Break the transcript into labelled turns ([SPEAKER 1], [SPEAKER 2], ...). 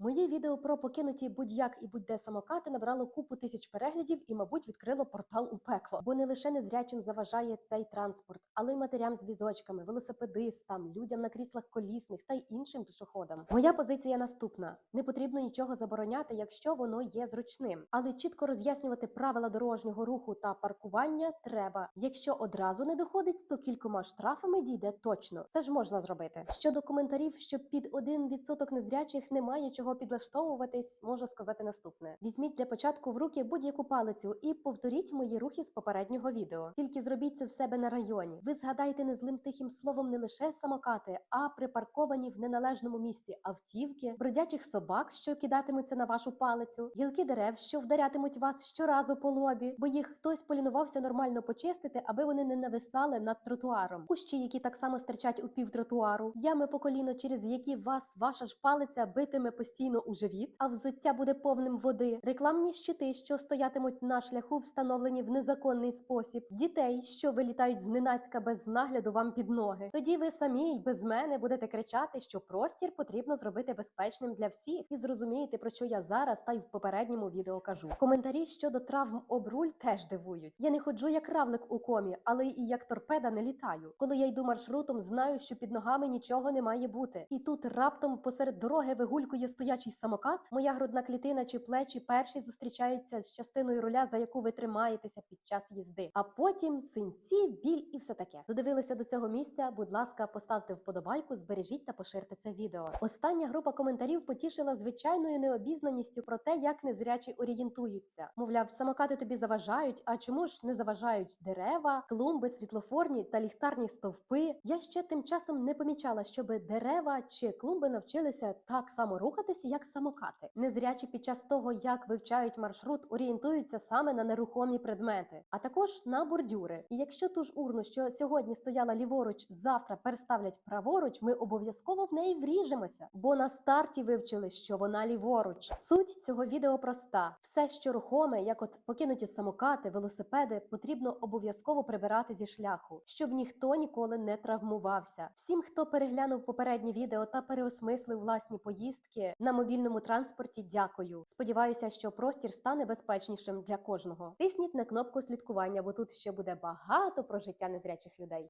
[SPEAKER 1] Моє відео про покинуті будь-як і будь-де самокати набрало купу тисяч переглядів і, мабуть, відкрило портал у пекло. Бо не лише незрячим заважає цей транспорт, але й матерям з візочками, велосипедистам, людям на кріслах колісних та й іншим пішоходам. Моя позиція наступна: не потрібно нічого забороняти, якщо воно є зручним, але чітко роз'яснювати правила дорожнього руху та паркування треба. Якщо одразу не доходить, то кількома штрафами дійде точно. Це ж можна зробити. Щодо коментарів, що під 1% незрячих немає чого підлаштовуватись, можу сказати наступне: візьміть для початку в руки будь-яку палицю і повторіть мої рухи з попереднього відео. Тільки зробіть це в себе на районі. Ви згадайте незлим тихим словом не лише самокати, а припарковані в неналежному місці автівки, бродячих собак, що кидатимуться на вашу палицю, гілки дерев, що вдарятимуть вас щоразу по лобі, бо їх хтось полінувався нормально почистити, аби вони не нависали над тротуаром. Кущі, які так само стирчать у пів тротуару, ями по коліно, через які вас ваша ж палиця битиме постійно у живіт, а взуття буде повним води, рекламні щити, що стоятимуть на шляху, встановлені в незаконний спосіб, дітей, що вилітають зненацька без нагляду вам під ноги. Тоді ви самі й без мене будете кричати, що простір потрібно зробити безпечним для всіх, і зрозумієте, про що я зараз та й в попередньому відео кажу. Коментарі щодо травм об руль теж дивують. Я не ходжу як равлик у комі, але і як торпеда не літаю. Коли я йду маршрутом, знаю, що під ногами нічого не має бути. І тут раптом посеред дороги вигулькує стоячий самокат. Моя грудна клітина чи плечі перші зустрічаються з частиною руля, за яку ви тримаєтеся під час їзди. А потім синці, біль і все таке. Додивилися до цього місця. Будь ласка, поставте вподобайку, збережіть та поширте це відео. Остання група коментарів потішила звичайною необізнаністю про те, як незрячі орієнтуються. Мовляв, самокати тобі заважають. А чому ж не заважають дерева, клумби, світлофорні та ліхтарні стовпи? Я ще тим часом не помічала, щоби дерева чи клумби навчилися так само рухатися, як самокати. Незрячі під час того, як вивчають маршрут, орієнтуються саме на нерухомі предмети, а також на бордюри. І якщо ту ж урну, що сьогодні стояла ліворуч, завтра переставлять праворуч, ми обов'язково в неї вріжемося, бо на старті вивчили, що вона ліворуч. Суть цього відео проста: все, що рухоме, як от покинуті самокати, велосипеди, потрібно обов'язково прибирати зі шляху, щоб ніхто ніколи не травмувався. Всім, хто переглянув попереднє відео та переосмислив власні поїздки на мобільному транспорті, дякую. Сподіваюся, що простір стане безпечнішим для кожного. Тисніть на кнопку слідкування, бо тут ще буде багато про життя незрячих людей.